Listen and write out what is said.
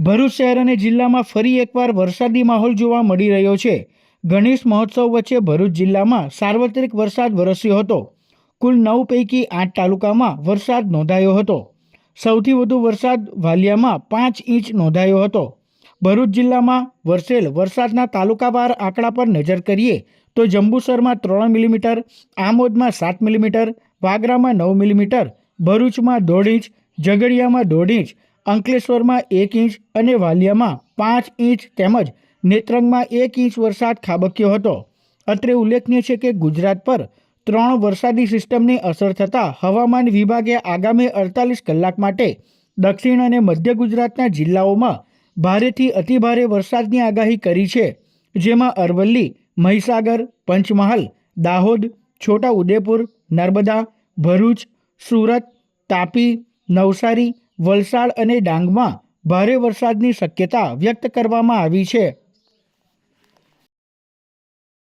ભરૂચ શહેર અને જિલ્લામાં ફરી એકવાર વરસાદી માહોલ જોવા મળી રહ્યો છે. ગણેશ મહોત્સવ વચ્ચે ભરૂચ જિલ્લામાં સાર્વત્રિક વરસાદ વરસ્યો હતો. કુલ નવ પૈકી આઠ તાલુકામાં વરસાદ નોંધાયો હતો. સૌથી વધુ વરસાદ વાલિયામાં પાંચ ઇંચ નોંધાયો હતો. ભરૂચ જિલ્લામાં વરસેલ વરસાદના તાલુકાવાર આંકડા પર નજર કરીએ તો જંબુસરમાં ત્રણ મિલીમીટર, આમોદમાં સાત મિલીમીટર, વાગરામાં નવ મિલીમીટર, ભરૂચમાં દોઢ ઇંચ, ઝઘડિયામાં દોઢ ઇંચ અંકલેશ્વરમાં એક ઇંચ અને વાલિયામાં પાંચ ઇંચ તેમજ નેત્રંગમાં એક ઇંચ વરસાદ ખાબક્યો હતો. અત્રે ઉલ્લેખનીય છે કે ગુજરાત પર ત્રણ વરસાદી સિસ્ટમની અસર થતાં હવામાન વિભાગે આગામી અડતાલીસ કલાક માટે દક્ષિણ અને મધ્ય ગુજરાતના જિલ્લાઓમાં ભારેથી અતિભારે વરસાદની આગાહી કરી છે, જેમાં અરવલ્લી, મહીસાગર, પંચમહાલ, દાહોદ છોટા ઉદેપુર નર્મદા, ભરૂચ, સુરત, તાપી, નવસારી વલસાડ અને ડાંગમાં ભારે વરસાદની શક્યતા વ્યક્ત કરવામાં આવી છે.